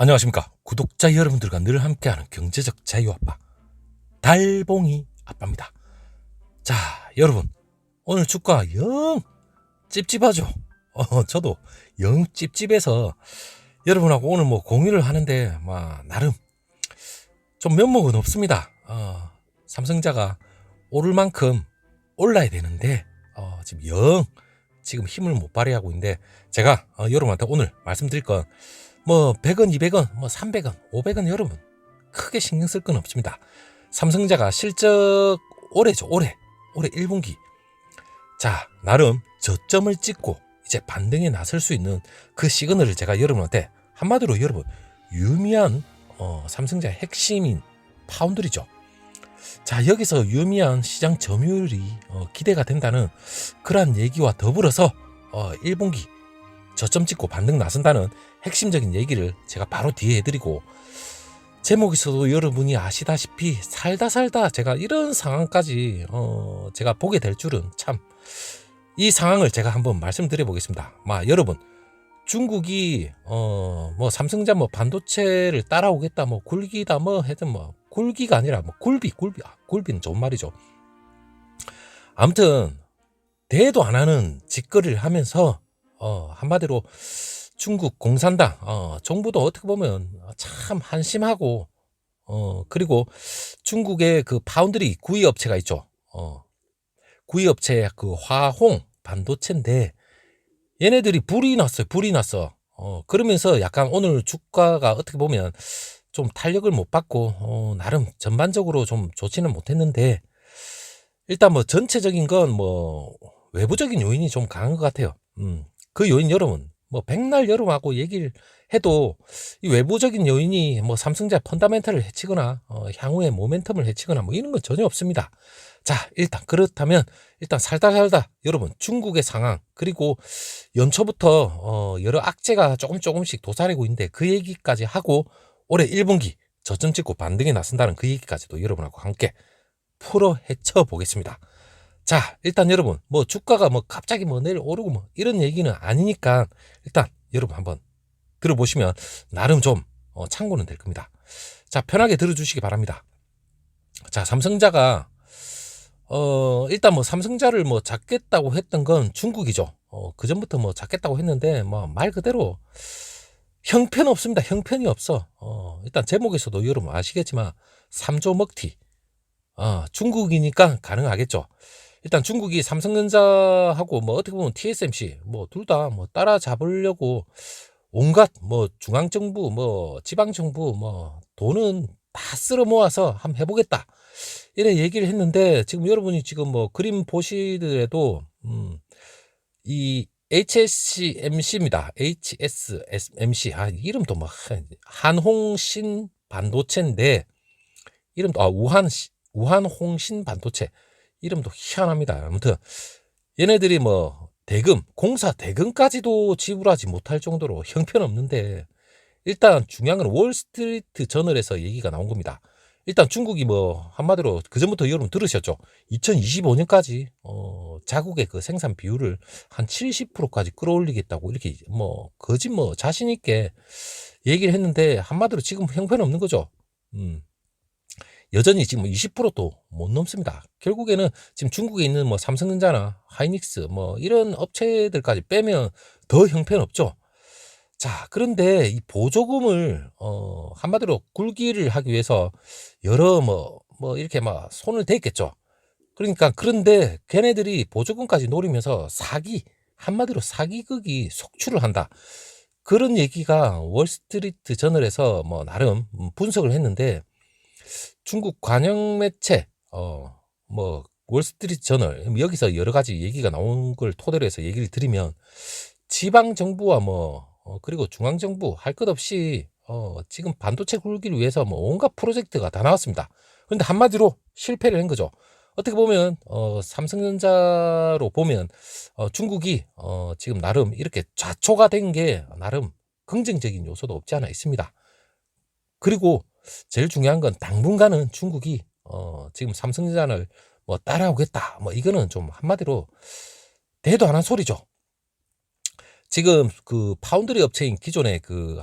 안녕하십니까. 구독자 여러분들과 늘 함께하는 경제적 자유 아빠 달봉이 아빠입니다. 자 여러분 오늘 주가 영 찝찝하죠? 어, 저도 영 찝찝해서 여러분하고 오늘 뭐 공유를 하는데 막 나름 좀 면목은 없습니다. 어, 삼성자가 오를 만큼 올라야 되는데 어, 지금 영 지금 힘을 못 발휘하고 있는데 제가 어, 여러분한테 오늘 말씀드릴 건 뭐 100원, 200원, 뭐 300원, 500원 여러분 크게 신경 쓸 건 없습니다. 삼성자가 실적 올해죠, 올해. 올해 1분기. 자, 나름 저점을 찍고 이제 반등에 나설 수 있는 그 시그널을 제가 여러분한테 한마디로 여러분 유미한 어, 삼성자의 핵심인 파운드리죠. 자, 여기서 유미한 시장 점유율이 어, 기대가 된다는 그러한 얘기와 더불어서 어, 1분기 저점 찍고 반등 나선다는 핵심적인 얘기를 제가 바로 뒤에 해드리고 제목에서도 여러분이 아시다시피 살다 살다 제가 이런 상황까지 어 제가 보게 될 줄은 참 이 상황을 제가 한번 말씀드려 보겠습니다. 마 여러분 중국이 어 뭐 삼성자 뭐 반도체를 따라오겠다 뭐 굴기다 뭐 하여튼 뭐 굴기가 아니라 뭐 굴비 굴비 아, 굴비는 좋은 말이죠. 아무튼 대도 안 하는 짓거리를 하면서 어 한마디로 중국 공산당 어, 정부도 어떻게 보면 참 한심하고 어 그리고 중국의 그 파운드리 구이 업체가 있죠. 어 구이 업체 그 화홍 반도체인데 얘네들이 불이 났어요. 불이 났어. 어 그러면서 약간 오늘 주가가 어떻게 보면 좀 탄력을 못 받고 어 나름 전반적으로 좀 좋지는 못했는데 일단 뭐 전체적인 건 뭐 외부적인 요인이 좀 강한 것 같아요. 음. 그 요인 여러분 뭐 백날 여러분하고 얘기를 해도 이 외부적인 요인이 뭐 삼성자 펀다멘탈을 해치거나 어, 향후의 모멘텀을 해치거나 뭐 이런 건 전혀 없습니다. 자 일단 그렇다면 일단 살다 살다 여러분 중국의 상황 그리고 연초부터 어, 여러 악재가 조금 조금씩 도사리고 있는데 그 얘기까지 하고 올해 1분기 저점 찍고 반등에 나선다는 그 얘기까지도 여러분하고 함께 풀어 헤쳐 보겠습니다. 자, 일단 여러분, 뭐 주가가 뭐 갑자기 뭐 내일 오르고 뭐 이런 얘기는 아니니까 일단 여러분 한번 들어보시면 나름 좀 어, 참고는 될 겁니다. 자, 편하게 들어주시기 바랍니다. 자, 삼성자가 어, 일단 뭐 삼성자를 뭐 잡겠다고 했던 건 중국이죠. 어, 그 전부터 뭐 잡겠다고 했는데 뭐 말 그대로 형편 없습니다. 형편이 없어. 어, 일단 제목에서도 여러분 아시겠지만 3조 먹튀. 어, 중국이니까 가능하겠죠. 일단 중국이 삼성전자하고 뭐 어떻게 보면 TSMC 뭐 둘 다 뭐 따라잡으려고 온갖 뭐 중앙정부 뭐 지방정부 뭐 돈은 다 쓸어 모아서 한번 해보겠다. 이래 얘기를 했는데 지금 여러분이 지금 뭐 그림 보시더라도 음 이 HSMC입니다. HSMC 아 이름도 뭐 한홍신 반도체인데 이름도 아 우한 우한 홍신 반도체 이름도 희한합니다. 아무튼 얘네들이 뭐 대금, 공사 대금까지도 지불하지 못할 정도로 형편없는데 일단 중요한 건 월스트리트 저널에서 얘기가 나온 겁니다. 일단 중국이 뭐 한마디로 그 전부터 여러분 들으셨죠? 2025년까지 어 자국의 그 생산 비율을 한 70%까지 끌어올리겠다고 이렇게 뭐 거짓 뭐 자신 있게 얘기를 했는데 한마디로 지금 형편없는 거죠. 음. 여전히 지금 20%도 못 넘습니다. 결국에는 지금 중국에 있는 뭐 삼성전자나 하이닉스 뭐 이런 업체들까지 빼면 더 형편없죠. 자, 그런데 이 보조금을 어 한마디로 굴기를 하기 위해서 여러 뭐뭐 이렇게 막 손을 댔겠죠. 그러니까 그런데 걔네들이 보조금까지 노리면서 사기 한마디로 사기극이 속출을 한다. 그런 얘기가 월스트리트 저널에서 뭐 나름 분석을 했는데 중국 관영 매체 어뭐 월스트리트 저널 여기서 여러 가지 얘기가 나온 걸 토대로 해서 얘기를 드리면 지방 정부와 뭐 어, 그리고 중앙 정부 할 것 없이 어 지금 반도체 굴기를 위해서 뭐 온갖 프로젝트가 다 나왔습니다. 그런데 한마디로 실패를 한 거죠. 어떻게 보면 어 삼성전자로 보면 어 중국이 어 지금 나름 이렇게 좌초가 된 게 나름 긍정적인 요소도 없지 않아 있습니다. 그리고 제일 중요한 건 당분간은 중국이 어 지금 삼성전자를 뭐 따라오겠다. 뭐 이거는 좀 한마디로 대도 안 한 소리죠. 지금 그 파운드리 업체인 기존의 그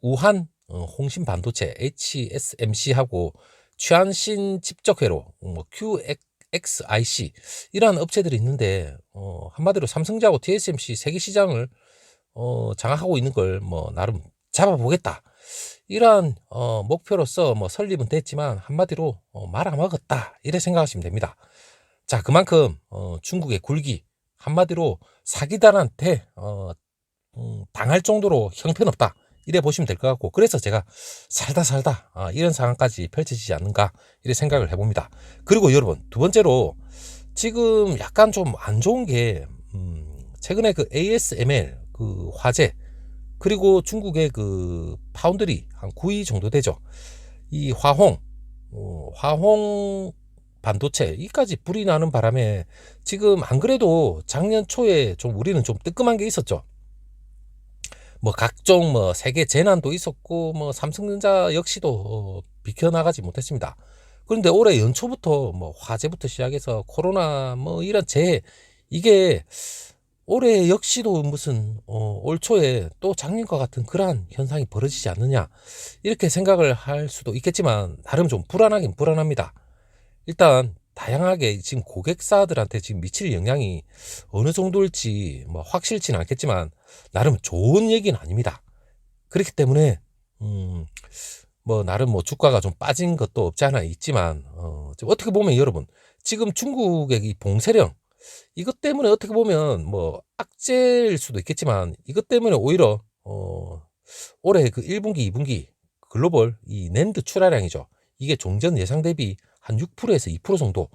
우한 어, 홍신 반도체 HSMC하고 취안신 집적회로 뭐 QXIC 이러한 업체들이 있는데 어, 한마디로 삼성자하고 TSMC 세계 시장을 어, 장악하고 있는 걸 뭐 나름 잡아보겠다. 이러한 어, 목표로서 뭐 설립은 됐지만 한마디로 어, 말아먹었다 이래 생각하시면 됩니다. 자 그만큼 어, 중국의 굴기 한마디로 사기단한테 어, 음, 당할 정도로 형편없다 이래 보시면 될 것 같고 그래서 제가 살다 살다 아, 이런 상황까지 펼쳐지지 않는가 이래 생각을 해봅니다. 그리고 여러분 두 번째로 지금 약간 좀 안 좋은 게 음, 최근에 그 ASML 그 화재 그리고 중국의 그 파운드리 한 9위 정도 되죠. 이 화홍 어, 화홍 반도체 이까지 불이 나는 바람에 지금 안 그래도 작년 초에 좀 우리는 좀 뜨끔한 게 있었죠. 뭐 각종 뭐 세계 재난도 있었고 뭐 삼성전자 역시도 어, 비켜나가지 못했습니다. 그런데 올해 연초부터 뭐 화재부터 시작해서 코로나 뭐 이런 재해 이게 올해 역시도 무슨 어, 올 초에 또 작년과 같은 그러한 현상이 벌어지지 않느냐 이렇게 생각을 할 수도 있겠지만 나름 좀 불안하긴 불안합니다. 일단 다양하게 지금 고객사들한테 지금 미칠 영향이 어느 정도일지 뭐 확실치는 않겠지만 나름 좋은 얘기는 아닙니다. 그렇기 때문에 음, 뭐 나름 뭐 주가가 좀 빠진 것도 없지 않아 있지만 어, 어떻게 보면 여러분 지금 중국의 이 봉쇄령 이것 때문에 어떻게 보면 뭐 악재일 수도 있겠지만 이것 때문에 오히려 어 올해 그 1분기, 2분기 글로벌 이 낸드 출하량이죠. 이게 종전 예상 대비 한 6%에서 2% 정도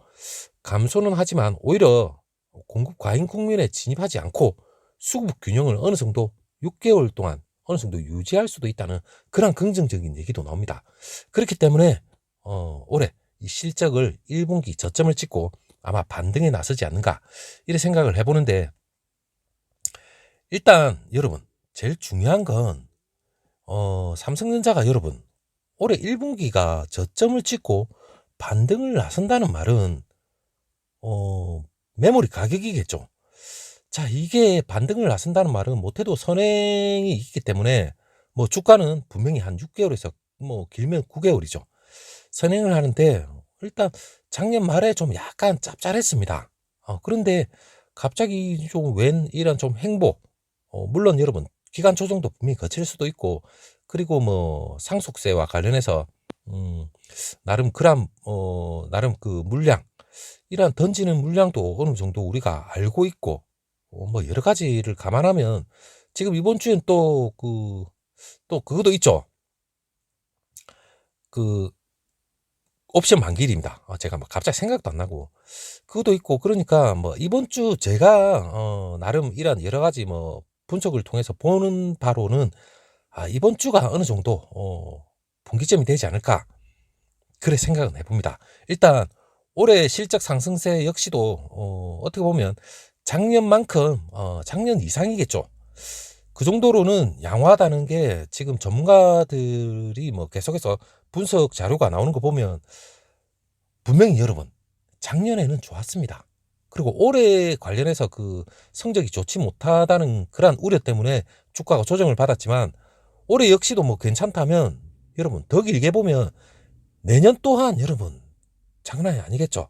감소는 하지만 오히려 공급 과잉 국면에 진입하지 않고 수급 균형을 어느 정도 6개월 동안 어느 정도 유지할 수도 있다는 그런 긍정적인 얘기도 나옵니다. 그렇기 때문에 어, 올해 이 실적을 1분기 저점을 찍고 아마 반등에 나서지 않는가 이렇게 생각을 해보는데 일단 여러분 제일 중요한 건 어, 삼성전자가 여러분 올해 1분기가 저점을 찍고 반등을 나선다는 말은 어, 메모리 가격이겠죠. 자, 이게 반등을 나선다는 말은 못해도 선행이 있기 때문에 뭐 주가는 분명히 한 6개월에서 뭐 길면 9개월이죠. 선행을 하는데 일단 작년 말에 좀 약간 짭짤했습니다. 어, 그런데 갑자기 좀 웬 이런 좀 행보, 어, 물론 여러분 기간 조정도 분명히 거칠 수도 있고 그리고 뭐 상속세와 관련해서 음, 나름 그람 어, 나름 그 물량 이런 던지는 물량도 어느 정도 우리가 알고 있고 어, 뭐 여러 가지를 감안하면 지금 이번 주엔 또 그또 그것도 있죠. 그 옵션 만기일입니다. 어, 제가 막 갑자기 생각도 안 나고 그것도 있고 그러니까 뭐 이번 주 제가 어, 나름 이런 여러 가지 뭐 분석을 통해서 보는 바로는 아, 이번 주가 어느 정도 어, 분기점이 되지 않을까 그래 생각은 해봅니다. 일단 올해 실적 상승세 역시도 어, 어떻게 보면 작년만큼 어, 작년 이상이겠죠. 그 정도로는 양호하다는 게 지금 전문가들이 뭐 계속해서 분석 자료가 나오는 거 보면 분명히 여러분 작년에는 좋았습니다. 그리고 올해 관련해서 그 성적이 좋지 못하다는 그러한 우려 때문에 주가가 조정을 받았지만 올해 역시도 뭐 괜찮다면 여러분 더 길게 보면 내년 또한 여러분 장난이 아니겠죠.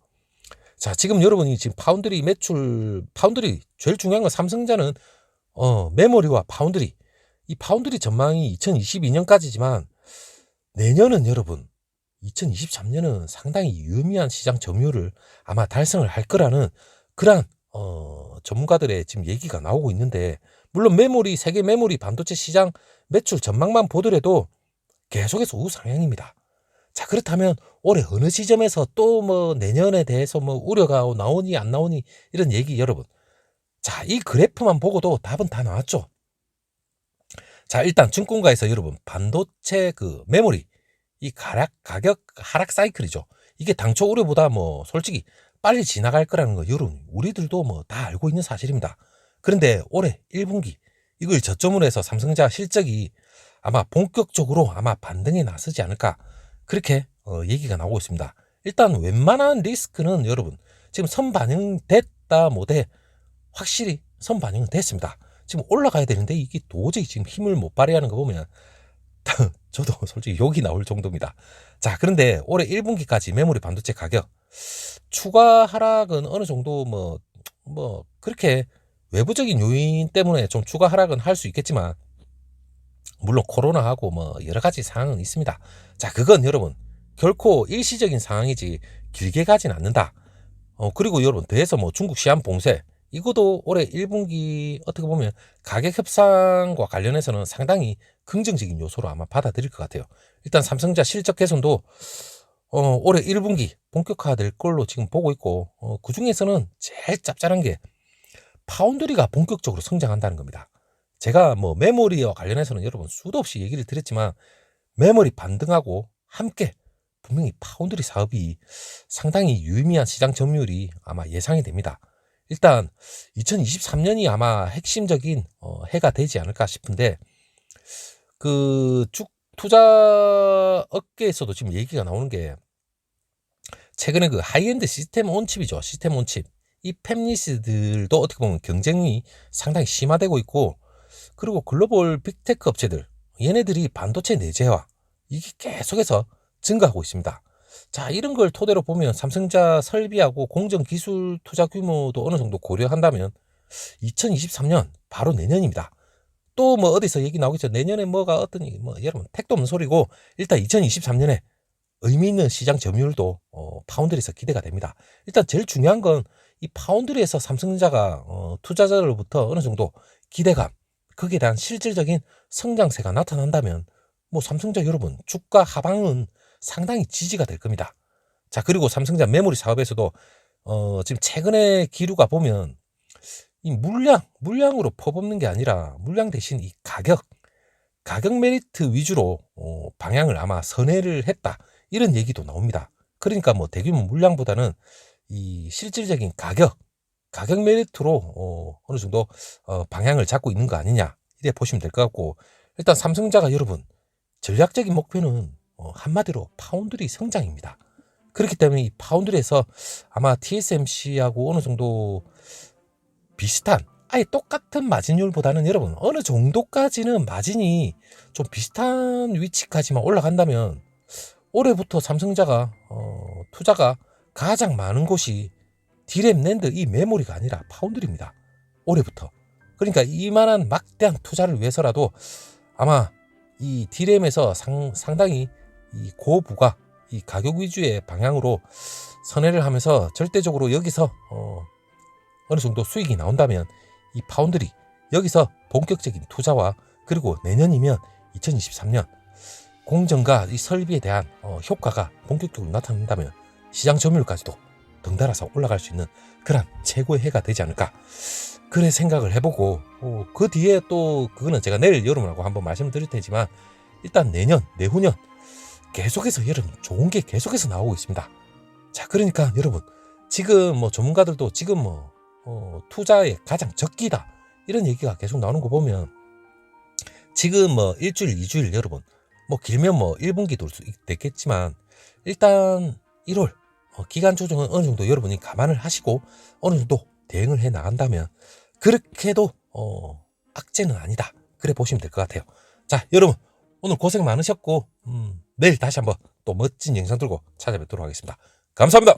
자 지금 여러분이 지금 파운드리 매출 파운드리 제일 중요한 건 삼성자는 어, 메모리와 파운드리. 이 파운드리 전망이 2022년까지지만 내년은 여러분 2023년은 상당히 유의미한 시장 점유율을 아마 달성을 할 거라는 그러한 어, 전문가들의 지금 얘기가 나오고 있는데 물론 메모리 세계 메모리 반도체 시장 매출 전망만 보더라도 계속해서 우상향입니다. 자 그렇다면 올해 어느 시점에서 또 뭐 내년에 대해서 뭐 우려가 나오니 안 나오니 이런 얘기 여러분 자, 이 그래프만 보고도 답은 다 나왔죠. 자, 일단 증권가에서 여러분 반도체 그 메모리 이 가락 가격 하락 사이클이죠. 이게 당초 우려보다 뭐 솔직히 빨리 지나갈 거라는 거 여러분 우리들도 뭐 다 알고 있는 사실입니다. 그런데 올해 1분기 이걸 저점으로 해서 삼성자 실적이 아마 본격적으로 아마 반등에 나서지 않을까 그렇게 어, 얘기가 나오고 있습니다. 일단 웬만한 리스크는 여러분 지금 선반영됐다 못해 확실히 선반영은 됐습니다. 지금 올라가야 되는데 이게 도저히 지금 힘을 못 발휘하는 거 보면 저도 솔직히 욕이 나올 정도입니다. 자, 그런데 올해 1분기까지 메모리 반도체 가격 추가 하락은 어느 정도 뭐, 뭐, 그렇게 외부적인 요인 때문에 좀 추가 하락은 할 수 있겠지만, 물론 코로나하고 뭐 여러 가지 상황은 있습니다. 자, 그건 여러분, 결코 일시적인 상황이지 길게 가진 않는다. 어, 그리고 여러분, 더해서 뭐 중국 시안 봉쇄, 이것도 올해 1분기 어떻게 보면 가격 협상과 관련해서는 상당히 긍정적인 요소로 아마 받아들일 것 같아요. 일단 삼성자 실적 개선도 어, 올해 1분기 본격화될 걸로 지금 보고 있고 어, 그 중에서는 제일 짭짤한 게 파운드리가 본격적으로 성장한다는 겁니다. 제가 뭐 메모리와 관련해서는 여러분 수도 없이 얘기를 드렸지만 메모리 반등하고 함께 분명히 파운드리 사업이 상당히 유의미한 시장 점유율이 아마 예상이 됩니다. 일단 2023년이 아마 핵심적인 어, 해가 되지 않을까 싶은데 그 쭉 투자 업계에서도 지금 얘기가 나오는 게 최근에 그 하이엔드 시스템 온칩이죠. 시스템 온칩. 이 팹리스들도 어떻게 보면 경쟁이 상당히 심화되고 있고 그리고 글로벌 빅테크 업체들 얘네들이 반도체 내재화 이게 계속해서 증가하고 있습니다. 자, 이런 걸 토대로 보면 삼성자 설비하고 공정 기술 투자 규모도 어느 정도 고려한다면 2023년 바로 내년입니다. 또 뭐 어디서 얘기 나오겠죠. 내년에 뭐가 어떠니 뭐 여러분 택도 없는 소리고 일단 2023년에 의미 있는 시장 점유율도 어, 파운드리에서 기대가 됩니다. 일단 제일 중요한 건 이 파운드리에서 삼성자가 어, 투자자들로부터 어느 정도 기대감 거기에 대한 실질적인 성장세가 나타난다면 뭐 삼성자 여러분 주가 하방은 상당히 지지가 될 겁니다. 자 그리고 삼성자 메모리 사업에서도 어, 지금 최근에 기류가 보면 이 물량 물량으로 퍼붓는 게 아니라 물량 대신 이 가격 가격 메리트 위주로 어, 방향을 아마 선회를 했다 이런 얘기도 나옵니다. 그러니까 뭐 대규모 물량보다는 이 실질적인 가격 가격 메리트로 어, 어느 정도 어, 방향을 잡고 있는 거 아니냐 이래 보시면 될 것 같고 일단 삼성자가 여러분 전략적인 목표는 어, 한마디로 파운드리 성장입니다. 그렇기 때문에 이 파운드리에서 아마 TSMC하고 어느 정도 비슷한 아예 똑같은 마진율보다는 여러분 어느 정도까지는 마진이 좀 비슷한 위치까지만 올라간다면 올해부터 삼성자가 어, 투자가 가장 많은 곳이 디램 랜드 이 메모리가 아니라 파운드리입니다. 올해부터. 그러니까 이만한 막대한 투자를 위해서라도 아마 이 디램에서 상, 상당히 이 고부가 이 가격 위주의 방향으로 선회를 하면서 절대적으로 여기서 어, 어느 정도 수익이 나온다면 이 파운드리 여기서 본격적인 투자와 그리고 내년이면 2023년 공정과 이 설비에 대한 어, 효과가 본격적으로 나타난다면 시장 점유율까지도 덩달아서 올라갈 수 있는 그런 최고의 해가 되지 않을까? 그래 생각을 해보고 어, 그 뒤에 또 그거는 제가 내일 여름이라고 한번 말씀드릴 테지만 일단 내년 내후년 계속해서 여러분 좋은 게 계속해서 나오고 있습니다. 자 그러니까 여러분 지금 뭐 전문가들도 지금 뭐 어, 투자의 가장 적기다 이런 얘기가 계속 나오는 거 보면 지금 뭐 일주일 이주일 여러분 뭐 길면 뭐 1분기도 됐겠지만 일단 1월 어, 기간 조정은 어느 정도 여러분이 감안을 하시고 어느 정도 대응을 해 나간다면 그렇게도 어, 악재는 아니다. 그래 보시면 될 것 같아요. 자, 여러분 오늘 고생 많으셨고 음, 내일 다시 한번 또 멋진 영상 들고 찾아뵙도록 하겠습니다. 감사합니다.